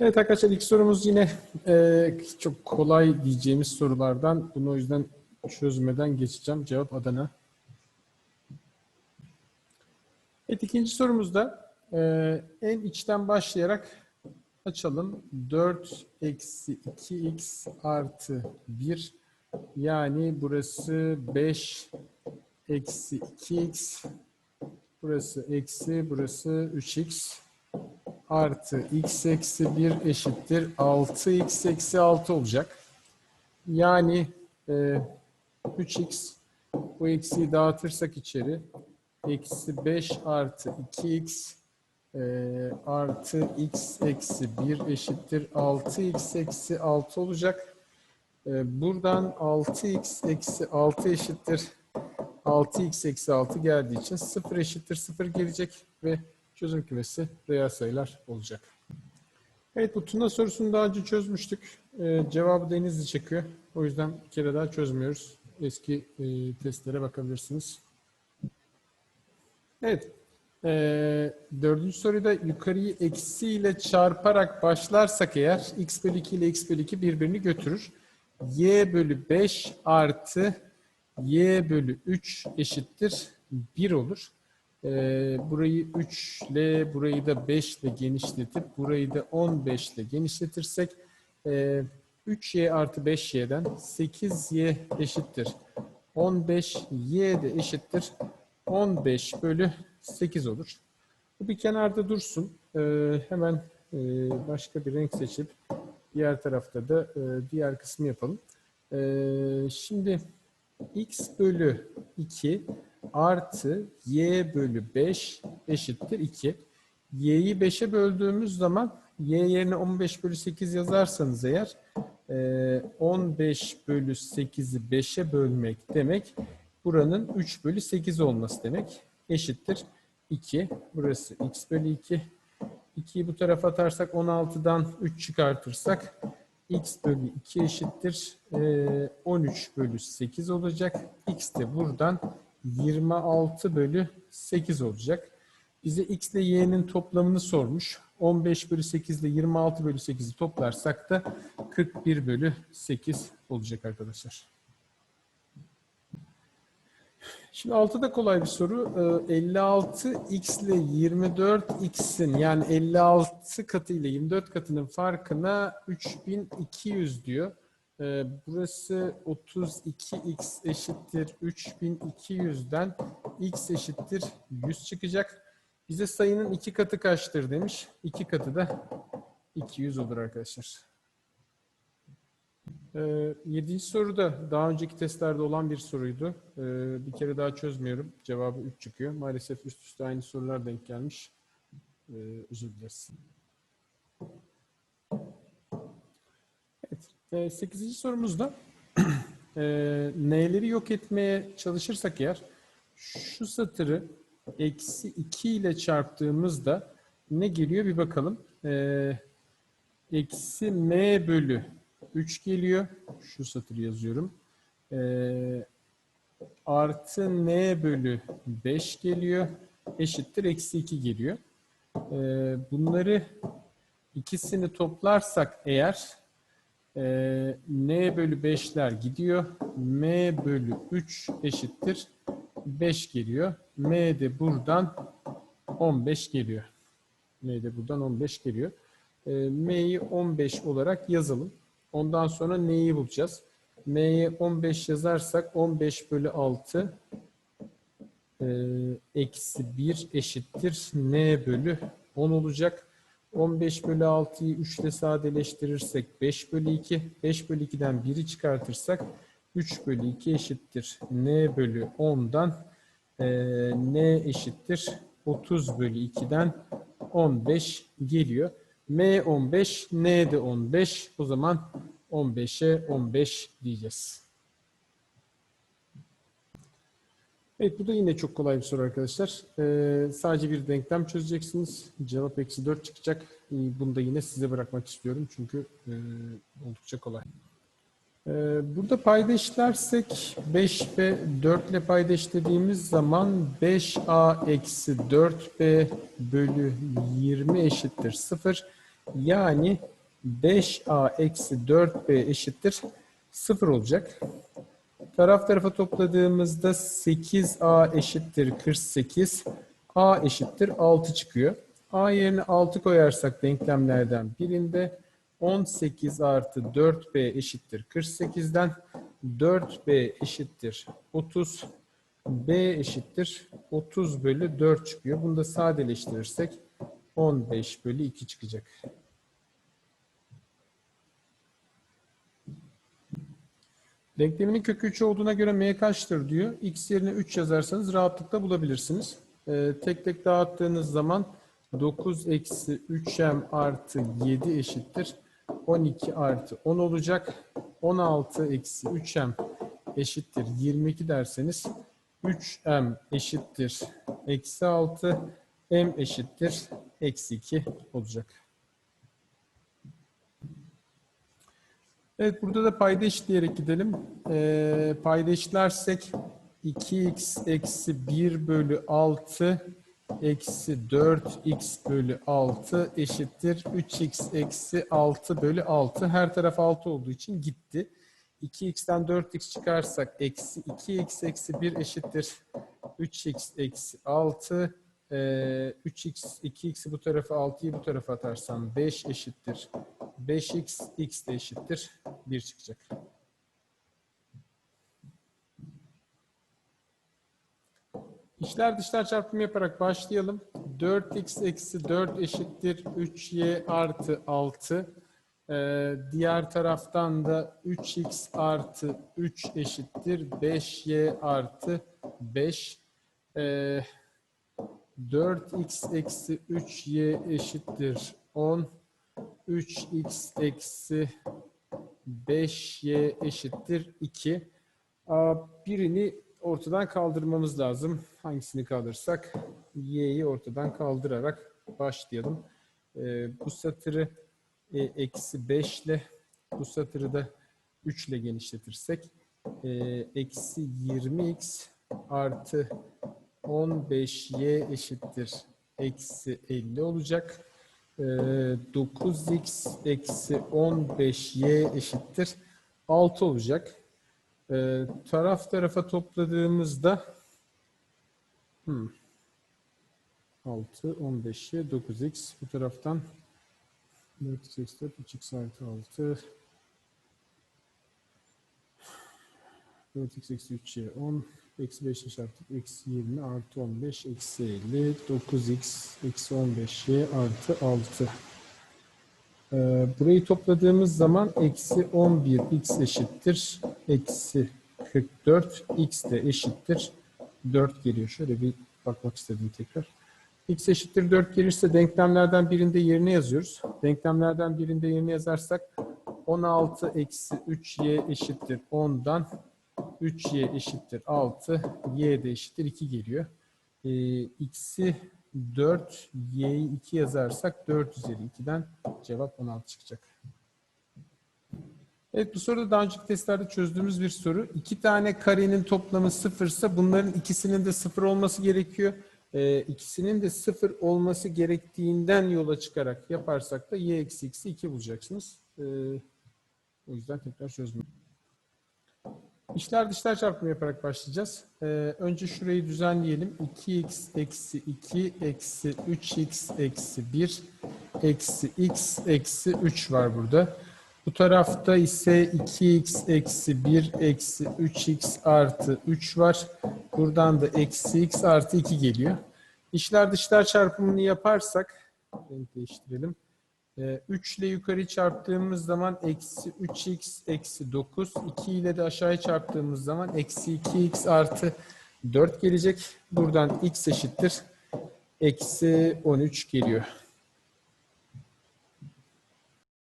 Evet arkadaşlar ilk sorumuz yine e, çok kolay diyeceğimiz sorulardan. Bunu o yüzden çözmeden geçeceğim. Cevap Adana. Evet ikinci sorumuzda e, en içten başlayarak açalım. 4 eksi 2x artı 1 yani burası 5 eksi 2x burası eksi burası 3x artı x eksi 1 eşittir 6x eksi 6 olacak. Yani e, 3x bu eksiyi dağıtırsak içeri eksi 5 artı 2x e, artı x eksi 1 eşittir 6x eksi 6 olacak. E, buradan 6x eksi 6 eşittir 6x eksi 6 geldiği için 0 eşittir 0 gelecek ve çözüm kümesi reel sayılar olacak. Evet bu Tuna sorusunu daha önce çözmüştük. Ee, cevabı Denizli çekiyor. O yüzden bir kere daha çözmüyoruz. Eski e, testlere bakabilirsiniz. Evet. Ee, dördüncü soruyu da yukarıyı eksi ile çarparak başlarsak eğer x bölü 2 ile x bölü 2 birbirini götürür. y bölü 5 artı y bölü 3 eşittir 1 olur. Ee, burayı 3 ile burayı da 5 ile genişletip burayı da 15 ile genişletirsek e, 3y artı 5y'den 8y eşittir. 15y de eşittir. 15 bölü 8 olur. Bu bir kenarda dursun. Ee, hemen e, başka bir renk seçip diğer tarafta da e, diğer kısmı yapalım. Ee, şimdi x bölü 2 artı y bölü 5 eşittir 2. y'yi 5'e böldüğümüz zaman y yerine 15 bölü 8 yazarsanız eğer 15 bölü 8'i 5'e bölmek demek buranın 3 bölü 8 olması demek eşittir 2. Burası x bölü 2. 2'yi bu tarafa atarsak 16'dan 3 çıkartırsak x bölü 2 eşittir 13 bölü 8 olacak. x de buradan 26 bölü 8 olacak. Bize x ile y'nin toplamını sormuş. 15 bölü 8 ile 26 bölü 8'i toplarsak da 41 bölü 8 olacak arkadaşlar. Şimdi 6 da kolay bir soru. 56 x ile 24 x'in yani 56 katı ile 24 katının farkına 3200 diyor. Ee, burası 32x eşittir 3200'den x eşittir 100 çıkacak. Bize sayının iki katı kaçtır demiş. İki katı da 200 olur arkadaşlar. Ee, yedinci soru da daha önceki testlerde olan bir soruydu. Ee, bir kere daha çözmüyorum. Cevabı 3 çıkıyor. Maalesef üst üste aynı sorular denk gelmiş. Ee, özür dileriz. Evet. 8. sorumuzda e, n'leri yok etmeye çalışırsak eğer şu satırı eksi 2 ile çarptığımızda ne geliyor bir bakalım. E, eksi m bölü 3 geliyor. Şu satırı yazıyorum. E, artı n bölü 5 geliyor. Eşittir eksi 2 geliyor. E, bunları ikisini toplarsak eğer e, n bölü 5'ler gidiyor. m bölü 3 eşittir 5 geliyor. m de buradan 15 geliyor. m de buradan 15 geliyor. E, m'yi 15 olarak yazalım. Ondan sonra neyi bulacağız? m'ye 15 yazarsak 15 bölü 6 e, eksi 1 eşittir n bölü 10 olacak. 15 bölü 6'yı 3 ile sadeleştirirsek 5 bölü 2. 5 bölü 2'den 1'i çıkartırsak 3 bölü 2 eşittir n bölü 10'dan e, n eşittir 30 bölü 2'den 15 geliyor. m 15, n de 15. O zaman 15'e 15 diyeceğiz. Evet bu da yine çok kolay bir soru arkadaşlar. Ee, sadece bir denklem çözeceksiniz. Cevap eksi 4 çıkacak. Ee, bunu da yine size bırakmak istiyorum. Çünkü e, oldukça kolay. Ee, burada payda eşitlersek 5 ve 4 ile payda eşitlediğimiz zaman 5a eksi 4b bölü 20 eşittir 0. Yani 5a eksi 4b eşittir 0 olacak. Taraf tarafa topladığımızda 8a eşittir 48. a eşittir 6 çıkıyor. a yerine 6 koyarsak denklemlerden birinde 18 artı 4b eşittir 48'den 4b eşittir 30. b eşittir 30 bölü 4 çıkıyor. Bunu da sadeleştirirsek 15 bölü 2 çıkacak. Denkleminin kökü 3 olduğuna göre m kaçtır diyor. x yerine 3 yazarsanız rahatlıkla bulabilirsiniz. Ee, tek tek dağıttığınız zaman 9 eksi 3m artı 7 eşittir. 12 artı 10 olacak. 16 eksi 3m eşittir 22 derseniz 3m eşittir eksi 6 m eşittir eksi 2 olacak. Evet burada da payda eşitleyerek gidelim. Ee, payda eşitlersek 2x eksi 1 bölü 6 eksi 4x bölü 6 eşittir 3x eksi 6 bölü 6. Her taraf 6 olduğu için gitti. 2x'ten 4x çıkarsak eksi 2x eksi 1 eşittir 3x eksi 6. Ee, 3x, 2x'i bu tarafa 6'yı bu tarafa atarsam 5 eşittir 5x, x de eşittir 1 çıkacak. İşler dışlar çarpımı yaparak başlayalım. 4x eksi 4 eşittir 3y artı 6. Ee, diğer taraftan da 3x artı 3 eşittir 5y artı 5. Ee, 4x eksi 3y eşittir 10. 3x eksi 5y eşittir 2. Aa, Birini ortadan kaldırmamız lazım. Hangisini kaldırsak? Y'yi ortadan kaldırarak başlayalım. Ee, bu satırı e, eksi 5 ile bu satırı da 3 ile genişletirsek e, eksi 20x artı 15y eşittir. Eksi 50 olacak. Ee, 9x eksi 15y eşittir. 6 olacak. Ee, taraf tarafa topladığımızda hmm, 6, 15y, 9x bu taraftan 4x eksi 4, 3x artı 6 4x eksi 3y 10 eksi 5 çarptık eksi 20 artı 15 eksi 50 9x eksi 15y artı 6 ee, burayı topladığımız zaman eksi 11 x eşittir eksi 44 x de eşittir 4 geliyor. Şöyle bir bakmak istedim tekrar. x eşittir 4 gelirse denklemlerden birinde yerine yazıyoruz. Denklemlerden birinde yerine yazarsak 16 eksi 3y eşittir 10'dan 3y eşittir 6, y de eşittir 2 geliyor. Ee, x'i 4, y'yi 2 yazarsak 4 üzeri 2'den cevap 16 çıkacak. Evet bu soruda daha önceki testlerde çözdüğümüz bir soru. İki tane karenin toplamı sıfırsa bunların ikisinin de sıfır olması gerekiyor. Ee, ikisinin de sıfır olması gerektiğinden yola çıkarak yaparsak da y eksi x'i 2 bulacaksınız. Ee, o yüzden tekrar çözüm. İşler dışlar çarpımı yaparak başlayacağız. Ee, önce şurayı düzenleyelim. 2x eksi 2 eksi 3x eksi 1 eksi x eksi 3 var burada. Bu tarafta ise 2x eksi 1 eksi 3x artı 3 var. Buradan da eksi x artı 2 geliyor. İşler dışlar çarpımını yaparsak, renk değiştirelim. 3 ile yukarı çarptığımız zaman eksi 3x eksi 9. 2 ile de aşağıya çarptığımız zaman eksi 2x artı 4 gelecek. Buradan x eşittir. Eksi 13 geliyor.